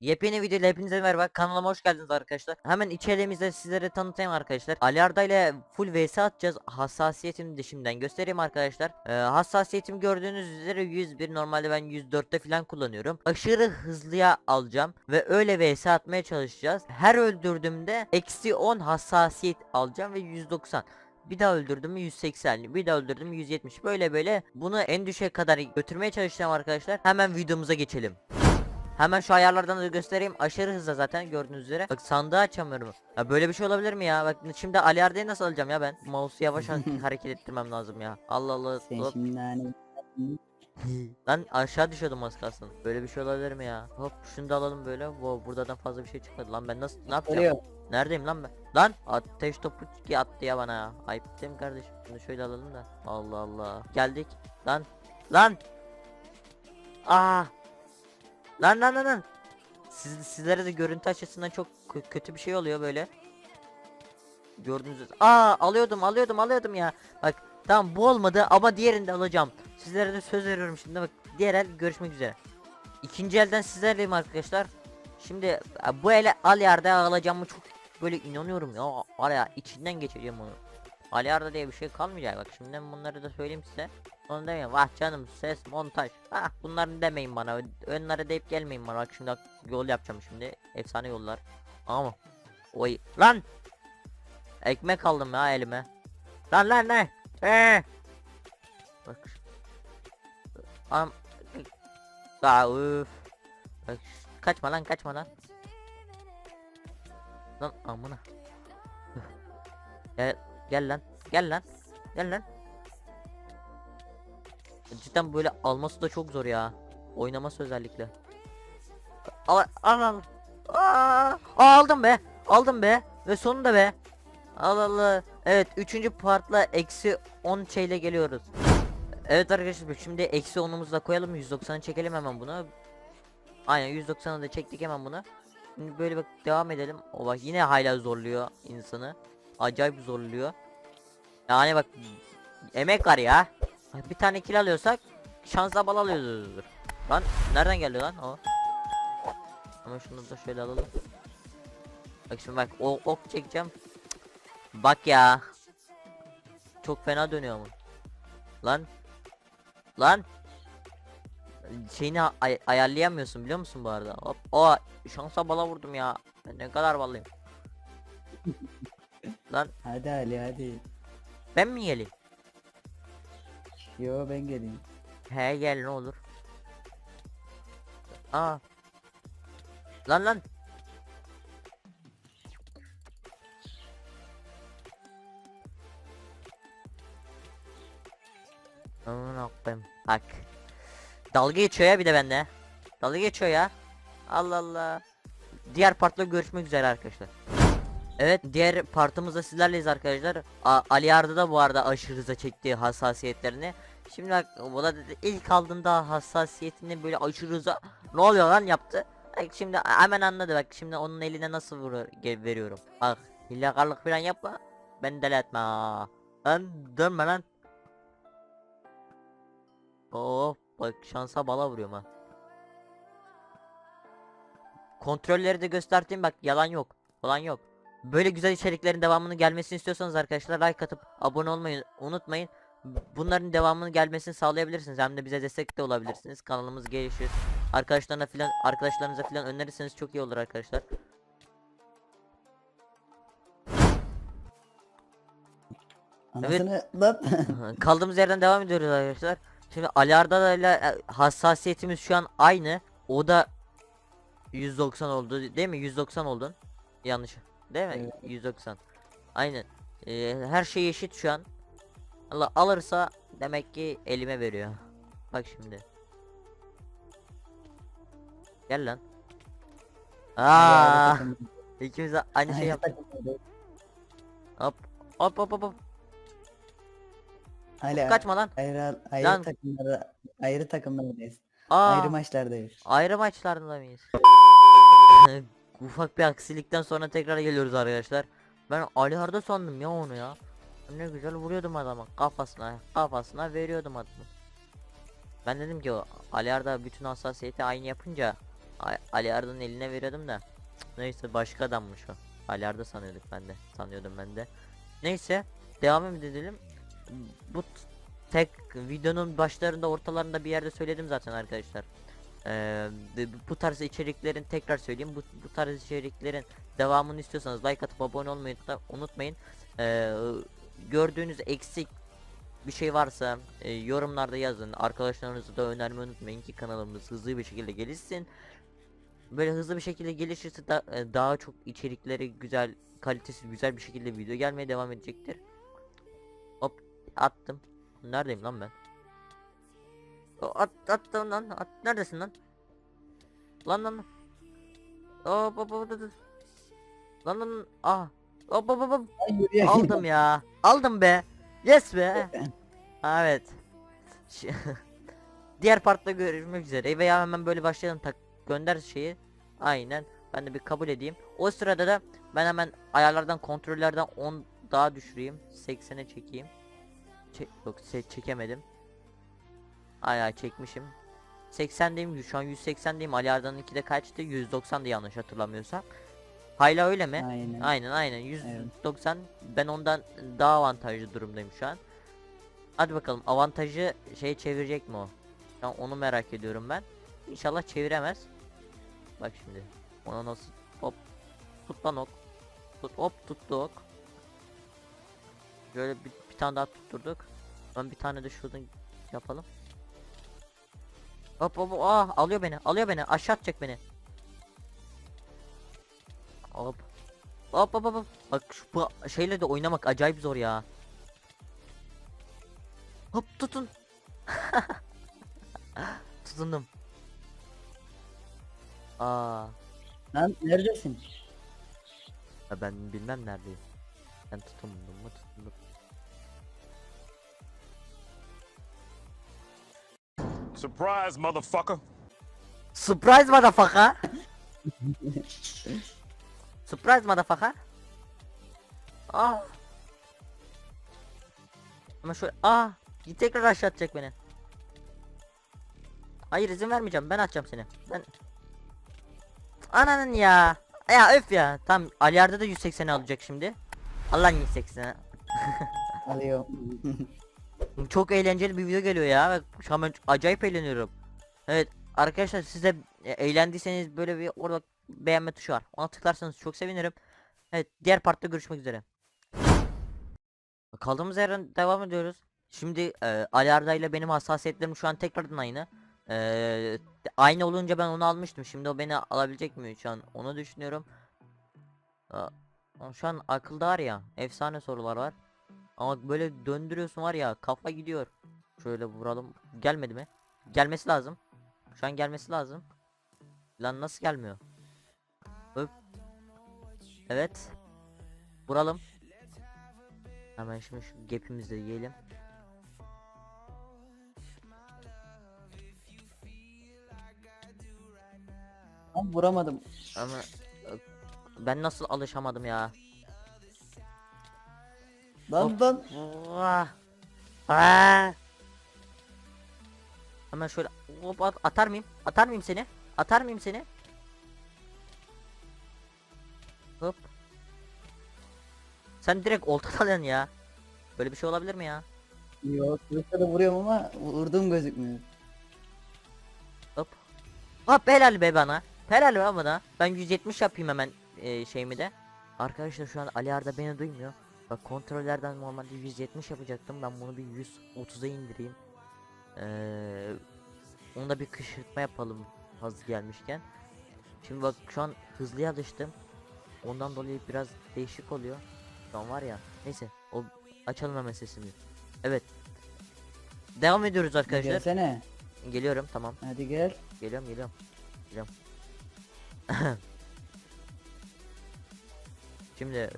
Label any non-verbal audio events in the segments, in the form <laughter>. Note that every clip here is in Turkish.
Yepyeni videoyla hepinize merhaba. Kanalıma hoş geldiniz arkadaşlar. Hemen içeriğimizde sizlere tanıtayım arkadaşlar. Ali Arda ile full vs atacağız. Hassasiyetimi de şimdiden göstereyim arkadaşlar. Ee, Hassasiyetimi gördüğünüz üzere 101 normalde ben 104'te falan kullanıyorum. Aşırı hızlıya alacağım ve öyle vs atmaya çalışacağız. Her öldürdüğümde eksi 10 hassasiyet alacağım ve 190 bir daha öldürdüm mü 180 bir daha öldürdüm mü 170 böyle böyle bunu en düşe kadar götürmeye çalışacağım arkadaşlar. Hemen videomuza geçelim Hemen şu ayarlardan da göstereyim. Aşırı hızlı zaten gördüğünüz üzere. Bak sandığı açamıyorum. Ya böyle bir şey olabilir mi ya? Bak şimdi Ali Arda'yı nasıl alacağım ya ben? Mouse'u yavaş <laughs> ha- hareket ettirmem lazım ya. Allah Allah. Sen Hop. şimdi hani Lan <laughs> aşağı düşüyordum az kalsın. Böyle bir şey olabilir mi ya? Hop şunu da alalım böyle. Wow buradan fazla bir şey çıkmadı. Lan ben nasıl ne yapacağım? Oluyor. Neredeyim lan ben? Lan ateş topu ki attı ya bana ya. Ayıp değil mi kardeşim? Şunu şöyle alalım da. Allah Allah. Geldik. Lan. Lan. Aa. Lan lan lan lan. Siz, sizlere de görüntü açısından çok kö- kötü bir şey oluyor böyle. Gördüğünüz üzere- Aa alıyordum alıyordum alıyordum ya. Bak tamam bu olmadı ama diğerini de alacağım. Sizlere de söz veriyorum şimdi bak. Diğer el görüşmek üzere. İkinci elden sizlerleyim arkadaşlar. Şimdi bu ele al yerde alacağımı çok böyle inanıyorum ya. Var ya içinden geçeceğim onu. Al yerde diye bir şey kalmayacak bak şimdiden bunları da söyleyeyim size. Onu demeyin vah canım ses montaj. Ah bunları demeyin bana. Önlere deyip gelmeyin bana. Bak şimdi yol yapacağım şimdi. Efsane yollar. Ama oy lan ekmek aldım ya elime. Lan lan ne? Ee. Bak. Am Aa, üf. Bak kaçma lan kaçma lan. Lan amına. Gel gel lan. Gel lan. Gel lan. Cidden böyle alması da çok zor ya. Oynaması özellikle. Al al al. Aa, aldım be. Aldım be. Ve sonunda be. Al Allah. Evet üçüncü partla eksi 10 şeyle geliyoruz. Evet arkadaşlar şimdi eksi 10'umuzu da koyalım 190'ı çekelim hemen bunu. Aynen 190'ı da çektik hemen bunu. Şimdi böyle bak devam edelim. O bak yine hala zorluyor insanı. Acayip zorluyor. Yani bak emek var ya. Bir tane kill alıyorsak şansla bal alıyoruzdur. Lan nereden geldi lan o? Ama şunu da şöyle alalım. Bak şimdi bak o ok çekeceğim. Bak ya. Çok fena dönüyor mu? Lan. Lan. Şeyini ay- ayarlayamıyorsun biliyor musun bu arada? Hop. O şansa bala vurdum ya. Ben ne kadar ballıyım. <laughs> Lan hadi Ali hadi. ben mi geleyim? Yo ben geleyim. He gel ne olur. Aa. Lan lan. Aman koyayım. Bak. Dalga geçiyor ya bir de bende. Dalga geçiyor ya. Allah Allah. Diğer partla görüşmek üzere arkadaşlar. Evet diğer partımızda sizlerleyiz arkadaşlar. A Ali Arda da bu arada aşırı hıza çektiği hassasiyetlerini. Şimdi bak bu da dedi, ilk aldığında hassasiyetini böyle aşırı ne oluyor lan yaptı. Bak şimdi hemen anladı bak şimdi onun eline nasıl vurur veriyorum. Bak hilekarlık falan yapma. Ben deli. Lan dönme lan. Oh bak şansa bala vuruyorum ha. Kontrolleri de göstereyim bak yalan yok. Yalan yok. Böyle güzel içeriklerin devamını gelmesini istiyorsanız arkadaşlar like atıp abone olmayı unutmayın. Bunların devamının gelmesini sağlayabilirsiniz. Hem de bize destek de olabilirsiniz. Kanalımız gelişir. Arkadaşlarına filan arkadaşlarınıza filan önerirseniz çok iyi olur arkadaşlar. Anasını lan. <laughs> <laughs> Kaldığımız yerden devam ediyoruz arkadaşlar. Şimdi Ali Arda ile e, hassasiyetimiz şu an aynı. O da 190 oldu değil mi? 190 oldun. Yanlış. Değil mi? Evet. 190. Aynen. Ee, her şey eşit şu an. Allah alırsa demek ki elime veriyor. Bak şimdi. Gel lan. Aa, <laughs> ikimiz de aynı şey yaptık. Hop hop hop hop. hop. Ali Kaçma lan. ayrı ayrı Lan. takımlara ayrı takımlardayız. Aa. Ayrı maçlardayız. Ayrı maçlarında mıyız? <laughs> Ufak bir aksilikten sonra tekrar geliyoruz arkadaşlar. Ben Ali Arda sandım ya onu ya. Ne güzel vuruyordum adama kafasına kafasına veriyordum adamı. Ben dedim ki o Ali Arda bütün hassasiyeti aynı yapınca Ali Arda'nın eline veriyordum da. Neyse başka adammış o. Ali Arda sanıyorduk ben de. Sanıyordum ben de. Neyse devam edelim. Bu tek videonun başlarında ortalarında bir yerde söyledim zaten arkadaşlar. Ee, bu tarz içeriklerin tekrar söyleyeyim. Bu, bu tarz içeriklerin devamını istiyorsanız like atıp abone olmayı da unutmayın. Ee, gördüğünüz eksik bir şey varsa e, yorumlarda yazın. Arkadaşlarınızı da önermeyi unutmayın ki kanalımız hızlı bir şekilde gelişsin. Böyle hızlı bir şekilde gelişirse da, e, daha çok içerikleri güzel, kalitesi güzel bir şekilde video gelmeye devam edecektir. Hop attım. Neredeyim lan ben? At attım lan. At neredesin lan? Lan lan. Hop hop hop. lan. lan. Ah. Hop hop hop. Aldım ya. Aldım be. Yes be. Evet. <laughs> Diğer partta görüşmek üzere veya hemen böyle başlayalım tak gönder şeyi. Aynen. Ben de bir kabul edeyim. O sırada da ben hemen ayarlardan kontrollerden 10 daha düşüreyim. 80'e çekeyim. Çek yok çekemedim. Ay ay çekmişim. 80'deyim şu an 180'deyim. Ali Arda'nın 2'de kaçtı? 190'dı yanlış hatırlamıyorsam. Hala öyle mi? Aynen. Aynen aynen 190 ben ondan daha avantajlı durumdayım şu an. Hadi bakalım avantajı şey çevirecek mi o? Şu an onu merak ediyorum ben. İnşallah çeviremez. Bak şimdi. Ona nasıl hop tut lan ok. Tut hop tuttu ok. Böyle bir, bir tane daha tutturduk. Ben bir tane de şuradan yapalım. Hop hop ah alıyor beni alıyor beni aşağı atacak beni. Hop. Hop hop hop. Bak şu bu şeyle de oynamak acayip zor ya. Hop tutun. <laughs> Tutundum. Aa, Lan neredesin? ya ben bilmem neredeyim. Ben tutundum mu tutundum. Surprise, motherfucker. Surprise motherfucker. <laughs> Surprise motherfucker. Ah. Ama şöyle ah tekrar aşağı atacak beni. Hayır izin vermeyeceğim ben atacağım seni. Ben Ananın ya. Ya öf ya. Tam Ali Arda da 180 alacak şimdi. Allah 180. <laughs> Alıyor. Çok eğlenceli bir video geliyor ya. Şu an acayip eğleniyorum. Evet arkadaşlar siz de eğlendiyseniz böyle bir orada beğenme tuşu var. Ona tıklarsanız çok sevinirim. Evet diğer partta görüşmek üzere. Kaldığımız yerden devam ediyoruz. Şimdi e, Ali Arda ile benim hassasiyetlerim şu an tekrardan aynı. E, aynı olunca ben onu almıştım. Şimdi o beni alabilecek mi şu an onu düşünüyorum. Ama şu an akılda var ya efsane sorular var. Ama böyle döndürüyorsun var ya kafa gidiyor. Şöyle vuralım. Gelmedi mi? Gelmesi lazım. Şu an gelmesi lazım. Lan nasıl gelmiyor? Öp. Evet. Vuralım. Hemen şimdi şu gap'imizi de yiyelim. Lan vuramadım. Ama ö, ben nasıl alışamadım ya? Lan lan. Vah. Aa. Hemen şöyle hop at, atar mıyım? Atar mıyım seni? Atar mıyım seni? Hop. Sen direkt olta alıyorsun ya. Böyle bir şey olabilir mi ya? Yok. Yoksa da vuruyorum ama vurduğum gözükmüyor. Hop. Hop helal be bana. Helal be bana. Ben 170 yapayım hemen e, şeyimi de. Arkadaşlar şu an Ali Arda beni duymuyor. Bak kontrollerden normalde 170 yapacaktım. Ben bunu bir 130'a indireyim. Ee, onu da bir kışırtma yapalım hazır gelmişken. Şimdi bak şu an hızlıya alıştım. Ondan dolayı biraz değişik oluyor. Şu an var ya. Neyse o açalım hemen sesimi. Evet. Devam ediyoruz arkadaşlar. Gelsene. Geliyorum tamam. Hadi gel. Geliyorum geliyorum. Geliyorum. <laughs> Şimdi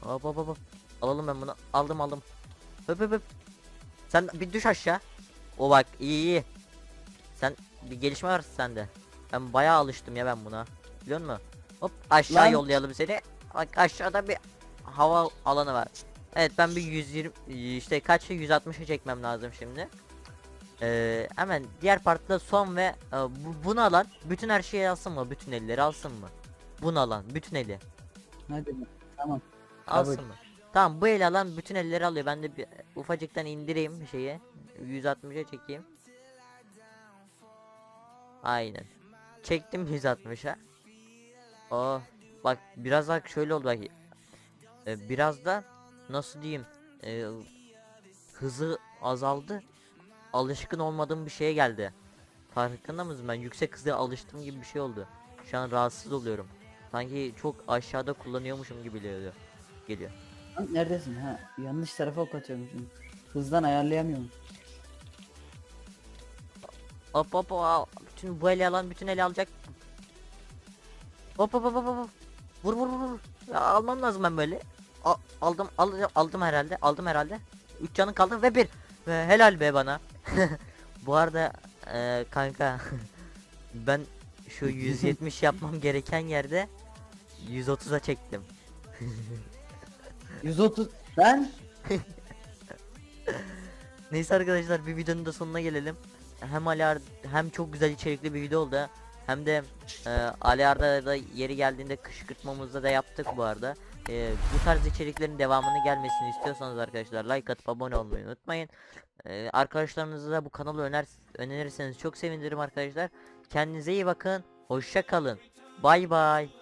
hop. Hop hop hop. Alalım ben bunu. Aldım aldım. Hop hop hop. Sen bir düş aşağı. O bak iyi iyi. Sen bir gelişme var sende. Ben bayağı alıştım ya ben buna. Biliyor musun? Hop aşağı Lan. yollayalım seni. Bak aşağıda bir hava alanı var. Evet ben bir 120 işte kaç 160'a çekmem lazım şimdi. Ee, hemen diğer partide son ve e, bu, bunu alan bütün her şeyi alsın mı? Bütün elleri alsın mı? Bunu alan bütün eli Hadi tamam. Kabul. alsın mı? Tamam bu eli alan bütün elleri alıyor. Ben de bir ufacıktan indireyim şeyi. 160'a çekeyim. Aynen. Çektim 160'a. Oh bak biraz daha şöyle oldu bak. Ee, biraz da nasıl diyeyim? Ee, hızı azaldı. Alışkın olmadığım bir şeye geldi. Farkında mısın ben yüksek hıza alıştığım gibi bir şey oldu. Şu an rahatsız oluyorum. Sanki çok aşağıda kullanıyormuşum gibi geliyor. Geliyor. Lan Neredesin? Ha yanlış tarafa ok atıyormuşum. Hızdan ayarlayamıyorum. Hop hop hop. Bütün bu eli alan bütün eli alacak. Hop hop hop hop hop. Vur vur vur vur. Ya almam lazım ben böyle. A- aldım al aldım herhalde. Aldım herhalde. 3 canın kaldı ve bir. Ve helal be bana. <laughs> bu arada eee, kanka <laughs> ben şu 170 yapmam <laughs> gereken yerde 130'a çektim. 130 ben Neyse arkadaşlar bir videonun da sonuna gelelim. Hem Ali Ar- hem çok güzel içerikli bir video oldu. Hem de e, Ali Arda da yeri geldiğinde kışkırtmamızda da yaptık bu arada. E, bu tarz içeriklerin devamını gelmesini istiyorsanız arkadaşlar like atıp abone olmayı unutmayın. E, arkadaşlarınıza da bu kanalı öner önerirseniz çok sevinirim arkadaşlar. Kendinize iyi bakın. Hoşça kalın. Bay bay.